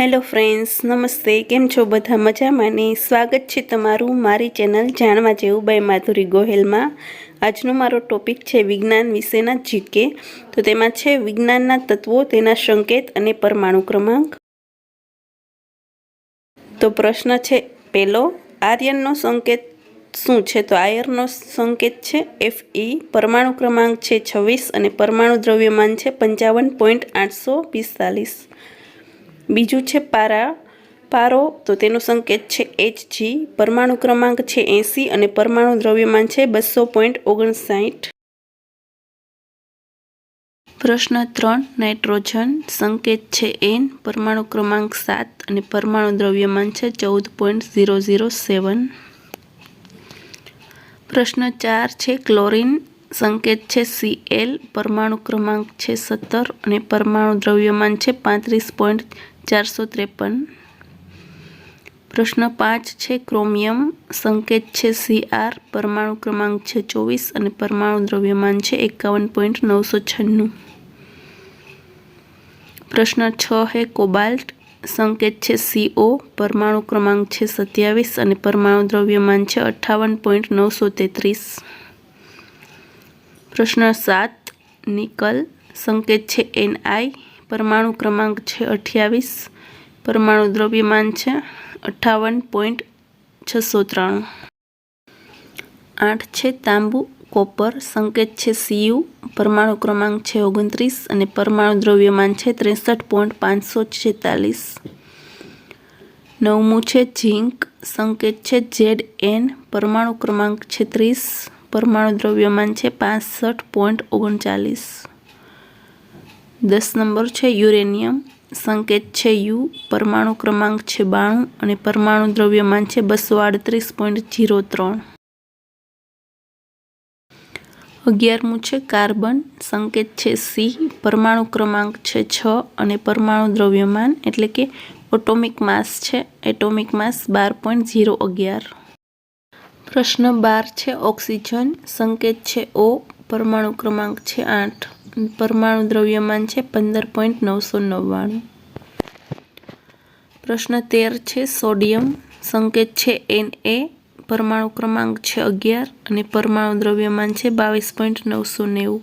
Hello friends, નમસ્તે. કેમ છો બધા મજામાં ને? સ્વાગત છે તમારું મારી ચેનલ જાણવા જેવું બાય માધુરી ગોહેલમાં. આજનો મારો ટોપિક છે વિજ્ઞાન વિશેના જીકે. તો તેમાં છે વિજ્ઞાનના તત્વો, તેના સંકેત અને પરમાણુ ક્રમાંક. તો પ્રશ્ન છે પહેલો આર્યનનો સંકેત શું છે? તો આયરનો સંકેત છે એફ ઈ પરમાણુ ક્રમાંક છે છવ્વીસ અને પરમાણુ દ્રવ્યમાન છે પંચાવન પોઈન્ટ આઠસો પિસ્તાલીસ. બીજું છે પારા. પારો, તો તેનો સંકેત છે એચ જી પરમાણુ ક્રમાંક છે એંસી અને પરમાણુ દ્રવ્યમાન છે બસો પોઈન્ટ ઓગણસાઠ. પ્રશ્ન ત્રણ, નાઇટ્રોજન. સંકેત છે એન પરમાણુ ક્રમાંક સાત અને પરમાણુ દ્રવ્યમાન છે ચૌદ પોઈન્ટ ઝીરો ઝીરો સેવન. પ્રશ્ન ચાર છે ક્લોરિન. સંકેત છે સી એલ પરમાણુ ક્રમાંક છે સત્તર અને પરમાણુ દ્રવ્યમાન છે પાંત્રીસ પોઈન્ટ ચારસો ત્રેપન. પ્રશ્ન પાંચ છે, ક્રોમિયમ સંકેત છે સી આર પરમાણુ ક્રમાંક છે, ચોવીસ અને પરમાણુ દ્રવ્યમાન છે, એકાવન પોઈન્ટ નવસો છન્નું. પ્રશ્ન છ હે, કોબાલ્ટ સંકેત છે, સીઓ, પરમાણુ ક્રમાંક છે, સત્યાવીસ અને પરમાણુ દ્રવ્યમાન છે અઠ્ઠાવન પોઈન્ટ નવસો તેત્રીસ. પ્રશ્ન સાત, નિકલ સંકેત છે, એનઆઈ પરમાણુ ક્રમાંક છે અઠ્યાવીસ. પરમાણુ દ્રવ્યમાન છે અઠ્ઠાવન પોઈન્ટ છસો ત્રાણું. આઠ છે તાંબુ, કોપર, સંકેત છે સીયુ, પરમાણુ ક્રમાંક છે ઓગણત્રીસ અને પરમાણુ દ્રવ્યમાન છે ત્રેસઠ પોઈન્ટ પાંચસો છેતાલીસ. નવમું છે ઝીંક, સંકેત છે ઝેડ એન, પરમાણુ ક્રમાંક છે ત્રીસ. પરમાણુ દ્રવ્યમાન છે પાસઠ પોઈન્ટ ઓગણચાલીસ. દસ નંબર છે યુરેનિયમ, સંકેત છે યુ, પરમાણુ ક્રમાંક છે બાણું અને પરમાણુ દ્રવ્યમાન છે બસો આડત્રીસ પોઈન્ટ જીરો ત્રણ. અગિયારમું છે કાર્બન, સંકેત છે સી, પરમાણુ ક્રમાંક છે છ અને પરમાણુ દ્રવ્યમાન એટલે કે ઓટોમિક માસ છે એટોમિક માસ બાર પોઈન્ટ ઝીરો અગિયાર. પ્રશ્ન બાર છે ઓક્સિજન, સંકેત છે ઓ પરમાણુ ક્રમાંક છે આઠ. પરમાણુ દ્રવ્યમાન છે પંદર પોઈન્ટ નવસો નવ્વાણું. પ્રશ્ન તેર છે સોડિયમ. સંકેત છે એન એ પરમાણુ ક્રમાંક છે અગિયાર અને પરમાણુ દ્રવ્યમાન છે બાવીસ પોઈન્ટ નવસો નેવું.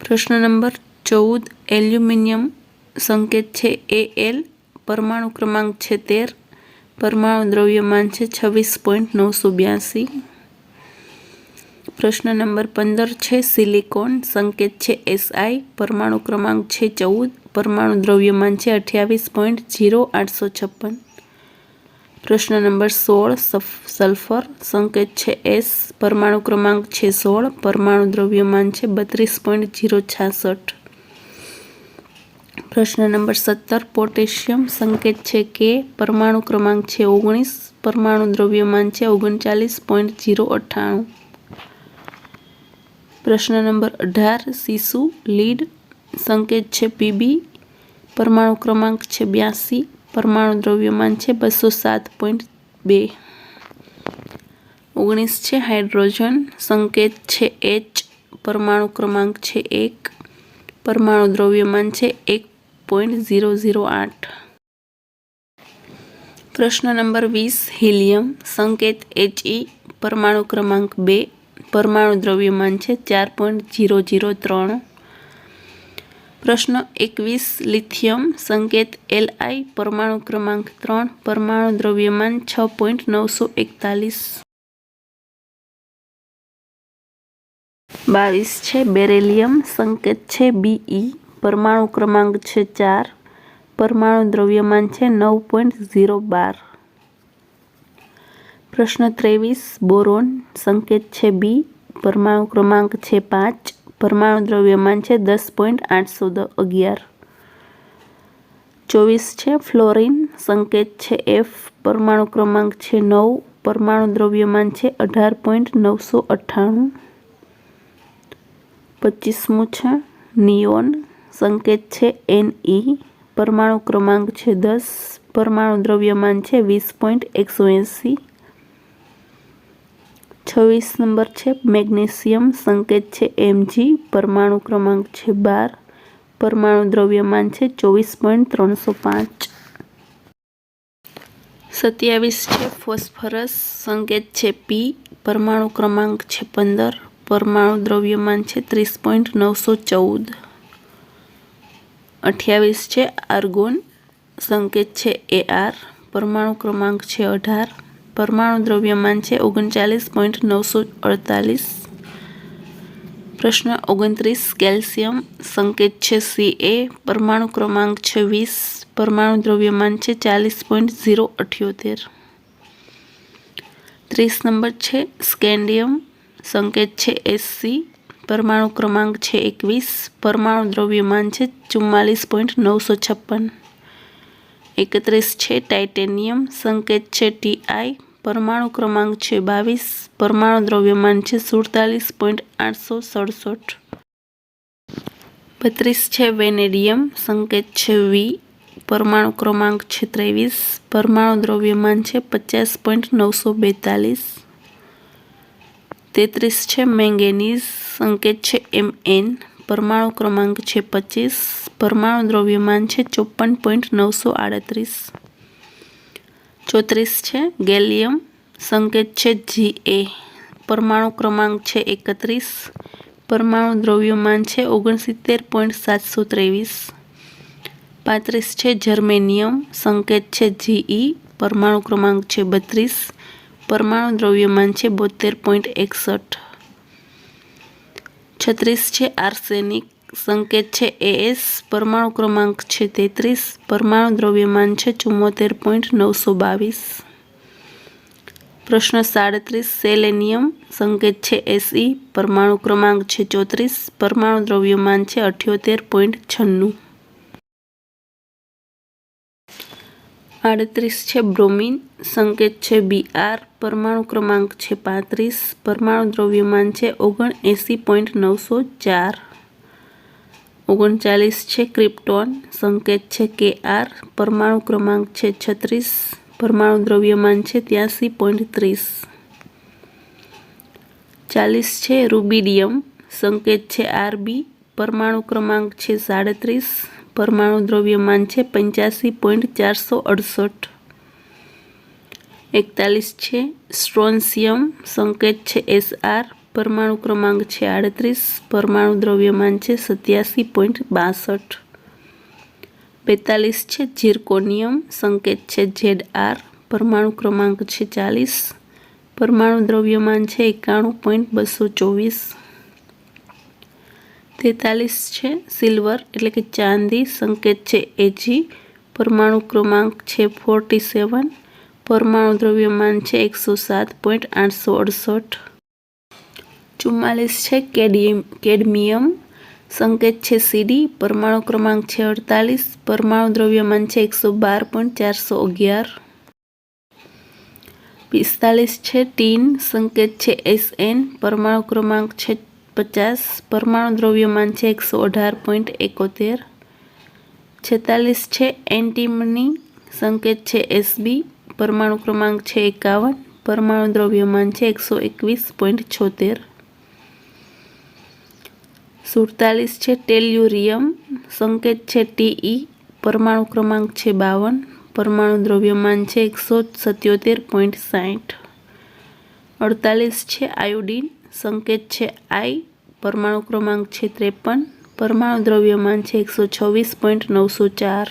પ્રશ્ન નંબર ચૌદ, એલ્યુમિનિયમ. સંકેત છે એ એલ પરમાણુ ક્રમાંક છે તેર. પરમાણુ દ્રવ્યમાન છે છવ્વીસ પોઈન્ટ નવસો બ્યાસી. પ્રશ્ન નંબર પંદર છે, સિલિકોન સંકેત છે એસઆઈ પરમાણુ ક્રમાંક છે, ચૌદ, પરમાણુ દ્રવ્યમાન છે, અઠ્યાવીસ પોઈન્ટ જીરો આઠસો છપ્પન. પ્રશ્ન નંબર સોળ સલ્ફર સંકેત છે એસ પરમાણુ ક્રમાંક છે, સોળ, પરમાણુ દ્રવ્યમાન છે, બત્રીસ પોઈન્ટ જીરો છાસઠ. પ્રશ્ન નંબર સત્તર, પોટેશિયમ સંકેત છે કે પરમાણુ ક્રમાંક છે, ઓગણીસ, પરમાણુ દ્રવ્યમાન છે, ઓગણચાલીસ પોઈન્ટ જીરો અઠ્ઠાણું. પ્રશ્ન નંબર અઢાર, શિશુ, લીડ, સંકેત છે પીબી, પરમાણુ ક્રમાંક છે બ્યાસી, પરમાણુ દ્રવ્યમાન છે બસો સાત પોઈન્ટ બે. ઓગણીસ છે હાઇડ્રોજન, સંકેત છે એચ, પરમાણુ ક્રમાંક છે એક, પરમાણુ દ્રવ્યમાન છે એક પોઈન્ટ ઝીરો ઝીરો આઠ. પ્રશ્ન નંબર વીસ, હિલિયમ, સંકેત એચઈ પરમાણુ ક્રમાંક બે પરમાણુ દ્રવ્યમાન છે ચાર પોઈન્ટ ઝીરો ઝીરો ત્રણ. પ્રશ્ન એકવીસ, લિથિયમ સંકેત એલ આઈ પરમાણુ ક્રમાંક ત્રણ, પરમાણુ દ્રવ્યમાન છ પોઈન્ટ નવસો એકતાલીસ. બાવીસ છે, બેરેલિયમ સંકેત છે બીઈ પરમાણુ ક્રમાંક છે ચાર, પરમાણુ દ્રવ્યમાન છે નવ પોઈન્ટ ઝીરો બાર. પ્રશ્ન ત્રેવીસ, બોરોન, સંકેત છે બી, પરમાણુ ક્રમાંક છે પાંચ, પરમાણુ દ્રવ્યમાન છે દસ પોઈન્ટ આઠસો અગિયાર. ચોવીસ છે ફ્લોરિન, સંકેત છે એફ, પરમાણુ ક્રમાંક છે નવ, પરમાણુ દ્રવ્યમાન છે અઢાર પોઈન્ટ નવસો અઠ્ઠાણું. પચીસમું છે નિયોન, સંકેત છે એન ઈ પરમાણુ ક્રમાંક છે દસ, પરમાણુ દ્રવ્યમાન છે વીસ પોઈન્ટ એકસો એંસી. છવ્વીસ નંબર છે, મેગ્નેશિયમ સંકેત છે એમજી પરમાણુ ક્રમાંક છે, બાર. પરમાણુ દ્રવ્યમાન છે, ચોવીસ પોઈન્ટ ત્રણસો પાંચ. સત્યાવીસ છે, ફોસ્ફરસ સંકેત છે પી પરમાણુ ક્રમાંક છે, પંદર. પરમાણુ દ્રવ્યમાન છે, ત્રીસ પોઈન્ટ નવસો ચૌદ. અઠ્યાવીસ છે, આર્ગોન સંકેત છે એ આર પરમાણુ ક્રમાંક છે, અઢાર. પરમાણુ દ્રવ્યમાન છે, ઓગણચાલીસ પોઈન્ટ નવસો અડતાલીસ. પ્રશ્ન ઓગણત્રીસ, કેલ્શિયમ સંકેત છે સી એ પરમાણુ ક્રમાંક છે, વીસ. પરમાણુ દ્રવ્યમાન છે, ચાલીસ પોઈન્ટ ઝીરો અઠ્યોતેર. ત્રીસ નંબર છે, સ્કેન્ડિયમ સંકેત છે એસસી પરમાણુ ક્રમાંક છે, એકવીસ. પરમાણુ દ્રવ્યમાન છે, ચુમ્માલીસ પોઈન્ટ નવસો છપ્પન. એકત્રીસ છે, ટાઇટેનિયમ, સંકેત છે ટીઆઈ પરમાણુ ક્રમાંક છે, બાવીસ, પરમાણુ દ્રવ્યમાન છે, સુડતાલીસ પોઈન્ટ આઠસો સડસઠ. બત્રીસ છે, વેનેડિયમ, સંકેત છે, વી, પરમાણુ ક્રમાંક છે, ત્રેવીસ, પરમાણુ દ્રવ્યમાન છે, પચાસ પોઈન્ટ નવસો બેતાલીસ. તેત્રીસ છે, મેંગેનીઝ, સંકેત છે, એમ એન, પરમાણુ ક્રમાંક છે, પચીસ પરમાણુ દ્રવ્યમાન છે ચોપન પોઈન્ટ નવસો આડત્રીસ. ચોત્રીસ છે ગેલિયમ, સંકેત છે જી એ. પરમાણુ ક્રમાંક છે એકત્રીસ. પરમાણુ દ્રવ્યમાન છે ઓગણસિત્તેર પોઈન્ટ સાતસો ત્રેવીસ. પાંત્રીસ છે જર્મેનિયમ, સંકેત છે જીઈ પરમાણુ ક્રમાંક છે બત્રીસ. પરમાણુ દ્રવ્યમાન છે બોતેર પોઈન્ટ એકસઠ. છત્રીસ છે આર્સેનિક સંકેત છે એએસ પરમાણુ ક્રમાંક છે તેત્રીસ, પરમાણુ દ્રવ્યમાન છે ચુમ્મોતેર પોઈન્ટ નવસો બાવીસ. પ્રશ્ન સાડત્રીસ, સેલેનિયમ, સંકેત છે એસઈ પરમાણુ ક્રમાંક છે ચોત્રીસ, પરમાણુ દ્રવ્યમાન છે અઠ્યોતેર પોઈન્ટ છન્નું. આડત્રીસ છે બ્રોમિન, સંકેત છે બીઆર પરમાણુ ક્રમાંક છે પાંત્રીસ, પરમાણુ દ્રવ્યમાન છે ઓગણ એંસી પોઈન્ટ નવસો ચાર. ઓગણચાલીસ છે ક્રિપ્ટોન, સંકેત છે કે આર પરમાણુ ક્રમાંક છે છત્રીસ, પરમાણુ દ્રવ્યમાન છે ત્યાંસી પોઈન્ટ ત્રીસ. ચાલીસ છે રૂબિડિયમ, સંકેત છે આરબી, પરમાણુ ક્રમાંક છે સાડત્રીસ, પરમાણુ દ્રવ્યમાન છે પંચ્યાસી પોઈન્ટ ચારસો અડસઠ. એકતાલીસ છે સ્ટ્રોન્સિયમ, સંકેત છે એસ આર પરમાણુ ક્રમાંક છે આડત્રીસ, પરમાણુ દ્રવ્યમાન છે સત્યાસી પોઈન્ટ બાસઠ. બેતાલીસ છે ઝિર્કોનિયમ, સંકેત છે ઝેડ આર, પરમાણુ ક્રમાંક છે ચાલીસ, પરમાણુ દ્રવ્યમાન છે એકાણું પોઈન્ટ બસો ચોવીસ. તેતાલીસ છે સિલ્વર, એટલે કે ચાંદી, સંકેત છે એજી પરમાણુ ક્રમાંક છે ફોર્ટી સેવન, પરમાણુ દ્રવ્યમાન છે એકસો સાત પોઈન્ટ આઠસો અડસઠ. ચુમ્માલીસ છે. કેડિયમ, કેડમિયમ સંકેત છે સીડી. પરમાણુ ક્રમાંક છે અડતાલીસ. પરમાણુ દ્રવ્યમાન છે એકસો બાર પોઈન્ટ ચારસો અગિયાર. પિસ્તાલીસ છે ટીન. સંકેત છે એસ એન પરમાણુ ક્રમાંક છે પચાસ. પરમાણુ દ્રવ્યમાન છે એકસો અઢાર પોઈન્ટ એકોતેર. છેતાલીસ છે એન્ટીમની. સંકેત છે એસબી. પરમાણુ ક્રમાંક છે એકાવન. પરમાણુ દ્રવ્યમાન છે એકસો એકવીસ પોઈન્ટ છોતેર. સુડતાલીસ છે ટેલ્યુરિયમ, સંકેત છે ટીઈ, પરમાણુ ક્રમાંક છે બાવન, પરમાણુ દ્રવ્યમાન છે એકસો સત્યોતેર પોઈન્ટ સાઠ અડતાલીસ છે આયોડિન, સંકેત છે આઈ, પરમાણુ ક્રમાંક છે ત્રેપન, પરમાણુ દ્રવ્યમાન છે એકસો છવ્વીસ પોઈન્ટ નવસો ચાર.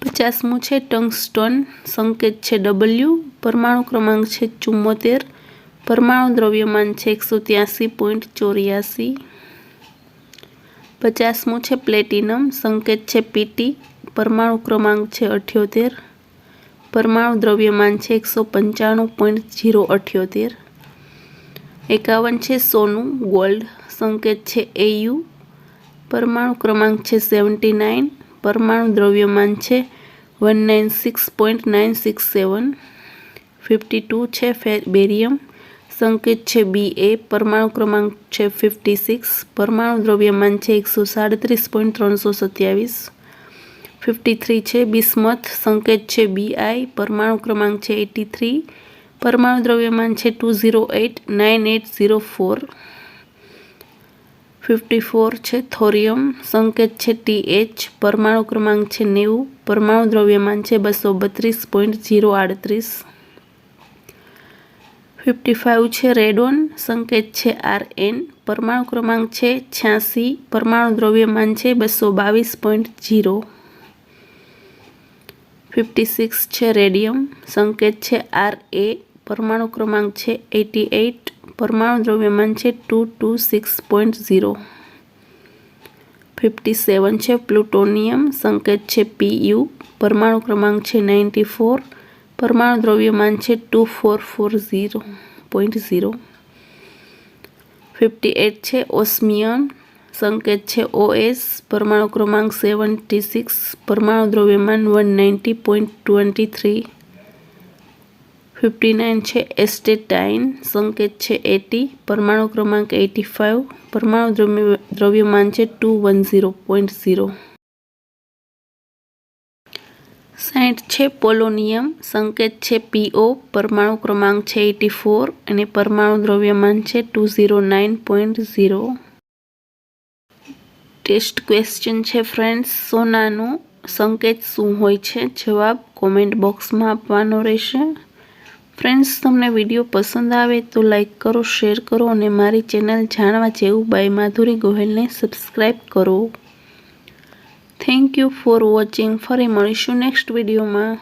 પચાસમું છે ટંગસ્ટોન, સંકેત છે ડબલ્યુ, પરમાણુ ક્રમાંક છે ચુમ્મોતેર પરમાણુ દ્રવ્યમાન છે એકસો ત્યાસી પોઈન્ટ ચોર્યાસી. પચાસમું છે પ્લેટિનમ, સંકેત છે પીટી, પરમાણુ ક્રમાંક છે અઠ્યોતેર. પરમાણુ દ્રવ્યમાન છે એકસો પંચાણું પોઈન્ટ જીરો અઠ્યોતેર. એકાવન છે સોનું, ગોલ્ડ, સંકેત છે એયુ. પરમાણુ ક્રમાંક છે સેવન્ટી નાઇન. પરમાણુ દ્રવ્યમાન છે one nine six point nine six seven fifty two છે બેરિયમ. સંકેત છે બી એ પરમાણુ ક્રમાંક છે ફિફ્ટી સિક્સ પરમાણુ દ્રવ્યમાન છે એકસો સાડત્રીસ પોઈન્ટ ત્રણસો સત્યાવીસ. ફિફ્ટી થ્રી છે બિસ્મથ સંકેત છે બી આઈ પરમાણુ ક્રમાંક છે એટી થ્રી પરમાણુ દ્રવ્યમાન છે two zero eight nine eight zero four fifty four છે થોરિયમ સંકેત છે ટી એચ પરમાણુ ક્રમાંક છે નેવું, પરમાણુ દ્રવ્યમાન છે બસો બત્રીસ પોઈન્ટ ઝીરો આડત્રીસ. ફિફ્ટી ફાઇવ છે રેડોન સંકેત છે આર એન, પરમાણુ ક્રમાંક છે છ્યાસી, પરમાણુ દ્રવ્યમાન છે બસો બાવીસ પોઈન્ટ જીરો ફિફ્ટી સિક્સ છે રેડિયમ, સંકેત છે આર એ, પરમાણુ ક્રમાંક છે એટી એઇટ પરમાણુ દ્રવ્યમાન છે two two six point zero. Fifty seven છે પ્લુટોનિયમ, સંકેત છે પી યુ, પરમાણુ ક્રમાંક છે નાઇન્ટી ફોર પરમાણુ દ્રવ્યમાન છે two four four zero point zero. Fifty eight છે ઓસ્મિયન. સંકેત છે ઓએસ. પરમાણુ ક્રમાંક સેવન્ટી સિક્સ. પરમાણુ દ્રવ્યમાન one ninety point twenty three. Fifty nine છે એસ્ટેટાઇન. સંકેત છે એટી. પરમાણુ ક્રમાંક એટી ફાઇવ. પરમાણુ દ્રવ્ય દ્રવ્યમાન છે two one zero point zero. સાઠ છે પોલોનિયમ, સંકેત છે પીઓ, પરમાણુ ક્રમાંક છે એટી ફોર અને પરમાણુ દ્રવ્યમાન છે two zero nine point zero. Test question છે ફ્રેન્ડ્સ, સોનાનું સંકેત શું હોય છે? જવાબ કોમેન્ટ બોક્સમાં આપવાનો રહેશે. ફ્રેન્ડ્સ, તમને વીડિયો પસંદ આવે તો લાઈક કરો, શેર કરો અને મારી ચેનલ જાણવા જેવું બાય માધુરી ગોહિલને સબસ્ક્રાઈબ કરો. થેન્ક યુ ફોર વોચિંગ ફરી મળીશું નેક્સ્ટ વિડીયોમાં